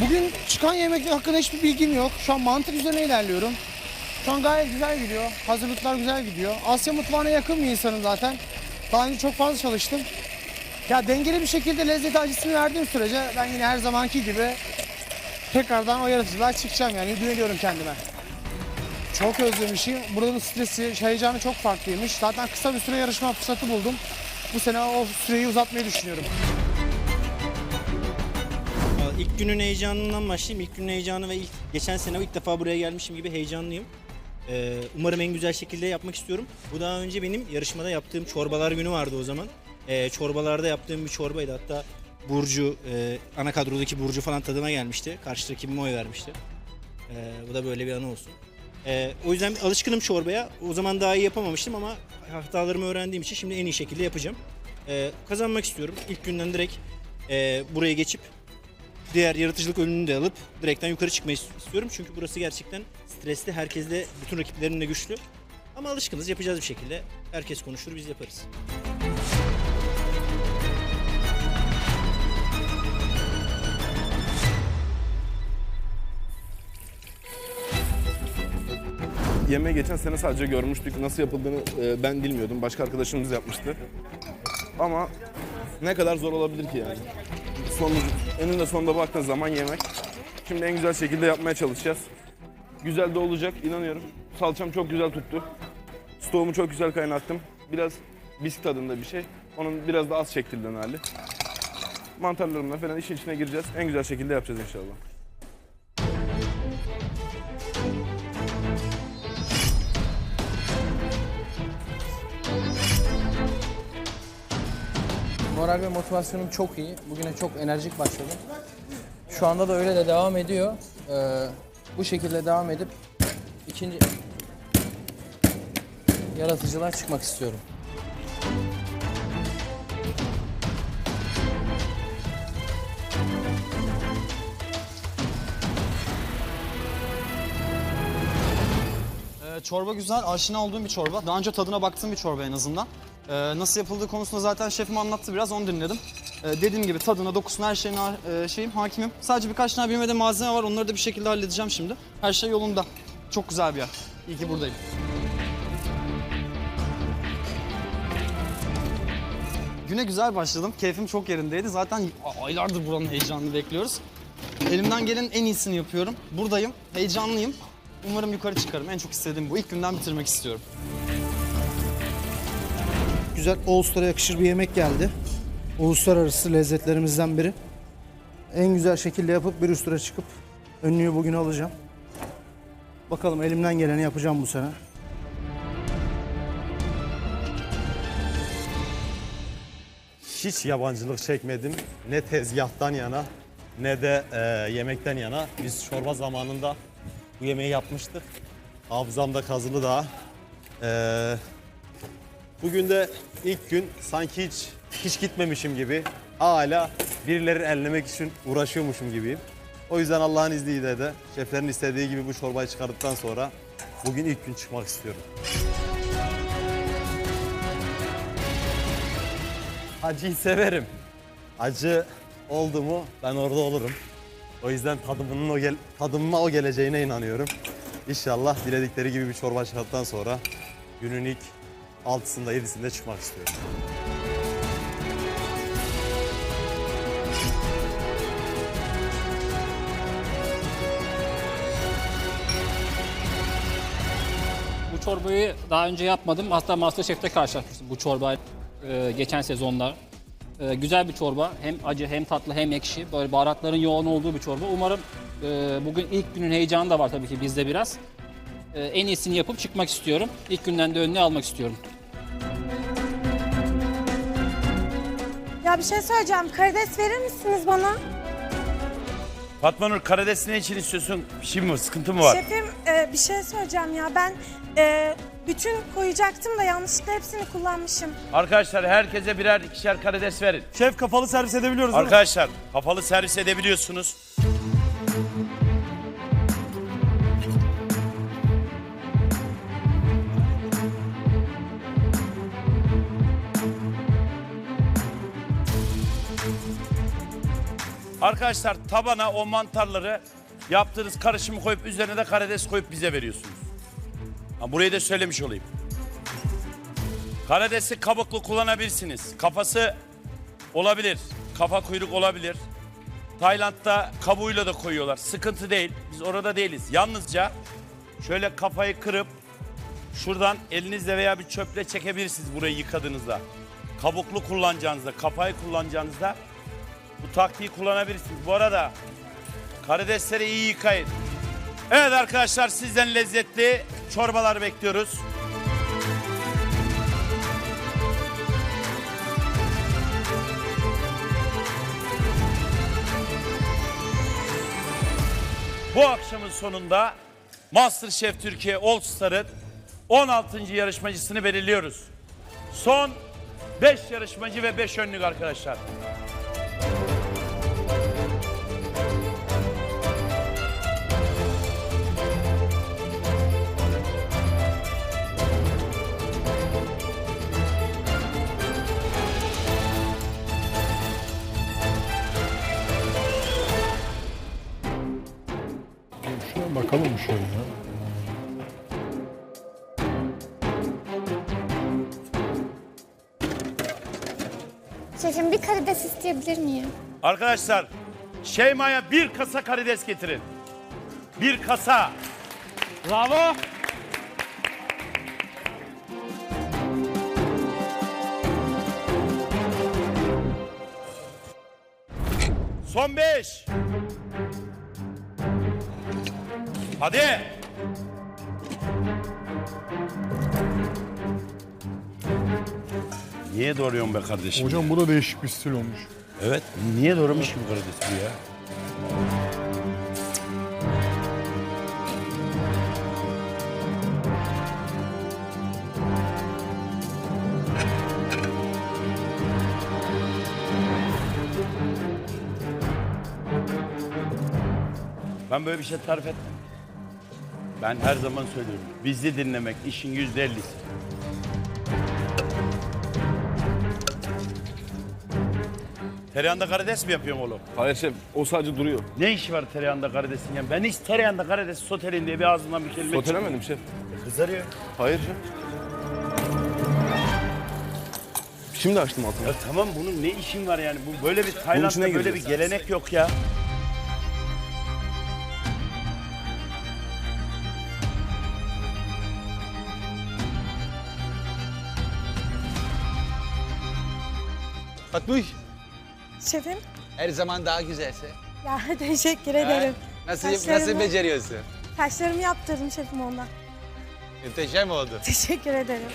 Bugün çıkan yemek hakkında hiçbir bilgim yok. Şu an mantık üzerine ilerliyorum. Şu an gayet güzel gidiyor. Hazırlıklar güzel gidiyor. Asya mutfağına yakın bir insanım zaten. Daha önce çok fazla çalıştım. Ya dengeli bir şekilde lezzet acısını verdiğim sürece ben yine her zamanki gibi tekrardan o yaratıcılığa çıkacağım yani güveniyorum kendime. Çok özlemişim. Buranın stresi, heyecanı çok farklıymış. Zaten kısa bir süre yarışma fırsatı buldum. Bu sene o süreyi uzatmayı düşünüyorum. İlk günün heyecanından başlayayım. İlk günün heyecanı ve ilk geçen sene ilk defa buraya gelmişim gibi heyecanlıyım. Ee, umarım en güzel şekilde yapmak istiyorum. Bu daha önce benim yarışmada yaptığım çorbalar günü vardı o zaman. Ee, çorbalarda yaptığım bir çorbaydı. Hatta Burcu, e, ana kadrodaki Burcu falan tadıma gelmişti. Karşı rakibime oy vermişti. Ee, bu da böyle bir anı olsun. Ee, o yüzden alışkınım çorbaya. O zaman daha iyi yapamamıştım ama hatalarımı öğrendiğim için şimdi en iyi şekilde yapacağım. Ee, kazanmak istiyorum. İlk günden direkt e, buraya geçip diğer yaratıcılık önünü de alıp direkten yukarı çıkmayı istiyorum. Çünkü burası gerçekten stresli. Herkes de bütün rakiplerin de güçlü. Ama alışkınız yapacağız bir şekilde. Herkes konuşur biz yaparız. Yemeği geçen sene sadece görmüştük. Nasıl yapıldığını e, ben bilmiyordum. Başka arkadaşımız yapmıştı. Ama ne kadar zor olabilir ki yani. Sonucu, eninde sonunda baktığın zaman yemek. Şimdi en güzel şekilde yapmaya çalışacağız. Güzel de olacak inanıyorum. Salçam çok güzel tuttu. Stoğumu çok güzel kaynattım. Biraz bisk tadında bir şey. Onun biraz da az çektirdiğin hali. Mantarlarımla falan işin içine gireceğiz. En güzel şekilde yapacağız inşallah. Moral ve motivasyonum çok iyi. Bugüne çok enerjik başladım. Şu anda da öyle de devam ediyor. Ee, bu şekilde devam edip ikinci yaratıcılığa çıkmak istiyorum. Ee, çorba güzel, aşina olduğum bir çorba. Daha önce tadına baktığım bir çorba en azından. Ee, nasıl yapıldığı konusunda zaten şefim anlattı biraz, onu dinledim. Ee, dediğim gibi tadına, dokusuna, her şeyine e, şeyim, hakimim. Sadece birkaç tane bilmediğim malzeme var, onları da bir şekilde halledeceğim şimdi. Her şey yolunda. Çok güzel bir yer. İyi ki buradayım. Güne güzel başladım. Keyfim çok yerindeydi. Zaten aylardır buranın heyecanını bekliyoruz. Elimden gelenin en iyisini yapıyorum. Buradayım, heyecanlıyım. Umarım yukarı çıkarım. En çok istediğim bu. İlk günden bitirmek istiyorum. Güzel Uluslar'a yakışır bir yemek geldi. Uluslararası lezzetlerimizden biri. En güzel şekilde yapıp bir üst tura çıkıp önlüğü bugün alacağım. Bakalım elimden geleni yapacağım bu sene. hiç yabancılık çekmedim. Ne tezgahtan yana ne de e, yemekten yana. Biz çorba zamanında bu yemeği yapmıştık. Hafızamda kazılı daha. E, bugün de ilk gün sanki hiç hiç gitmemişim gibi. Hala birileri ellemek için uğraşıyormuşum gibiyim. O yüzden Allah'ın izniyle de şeflerin istediği gibi bu çorbayı çıkardıktan sonra bugün ilk gün çıkmak istiyorum. Acıyı severim. Acı oldu mu ben orada olurum. O yüzden tadımının o gel tadımıma o geleceğine inanıyorum. İnşallah diledikleri gibi bir çorba çıkarttıktan sonra günün ilk altısında yedisinde çıkmak istiyorum. Bu çorbayı daha önce yapmadım. Hatta Masterchef'te karşılaşmıştım bu çorba e, geçen sezonda. E, güzel bir çorba. Hem acı hem tatlı hem ekşi. Böyle baharatların yoğun olduğu bir çorba. Umarım e, bugün ilk günün heyecanı da var tabii ki bizde biraz. E, en iyisini yapıp çıkmak istiyorum. İlk günden de önüne almak istiyorum. Ya bir şey söyleyeceğim. Karides verir misiniz bana? Fatma Nur karides ne için istiyorsun? Bir şey mi var? Sıkıntı mı var? Şefim e, bir şey söyleyeceğim ya. Ben e, bütün koyacaktım da yanlışlıkla hepsini kullanmışım. Arkadaşlar herkese birer ikişer karides verin. Şef kafalı servis edebiliyoruz Arkadaşlar kapalı servis edebiliyorsunuz. Arkadaşlar tabana o mantarları yaptığınız karışımı koyup üzerine de karides koyup bize veriyorsunuz. Ha, burayı da söylemiş olayım. Karidesi kabuklu kullanabilirsiniz. Kafası olabilir. Kafa kuyruk olabilir. Tayland'da kabuğuyla da koyuyorlar. Sıkıntı değil. Biz orada değiliz. Yalnızca şöyle kafayı kırıp şuradan elinizle veya bir çöple çekebilirsiniz burayı yıkadığınızda. Kabuklu kullanacağınızda, kafayı kullanacağınızda bu taktiği kullanabilirsiniz. Bu arada karidesleri iyi yıkayın. Evet arkadaşlar sizden lezzetli çorbalar bekliyoruz. Bu akşamın sonunda MasterChef Türkiye All Star'ın 16. yarışmacısını belirliyoruz. Son 5 yarışmacı ve 5 önlük arkadaşlar. Şöyle. Şefim bir karides isteyebilir miyim? Arkadaşlar Şeyma'ya bir kasa karides getirin. Bir kasa. Bravo. Son beş. Hadi. Niye doğruyorsun be kardeşim? Hocam bu da değişik bir stil olmuş. Evet. Niye doğramış ki bu karidesi bu ya? Ben böyle bir şey tarif etmem. Ben her zaman söylüyorum. Bizi dinlemek işin yüzde ellisi. Tereyağında karides mi yapıyorum oğlum? Hayır şef o sadece duruyor. Ne işi var tereyağında karidesin ya? Ben hiç tereyağında karides soteleyin diye bir ağzımdan bir kelime çıkmıyor. Sotelemedim şef. Kızarıyor. Hayır şef. Şimdi açtım altını. Ya tamam bunun ne işin var yani? Bu böyle bir Tayland'da içine böyle bir gireceğiz. gelenek yok ya. Fatmuş, Şefim. her zaman daha güzelse. Ya teşekkür ederim. Ha? Nasıl, nasıl beceriyorsun? Kaşlarımı yaptırdım şefim ondan. Muhteşem oldu. Teşekkür ederim.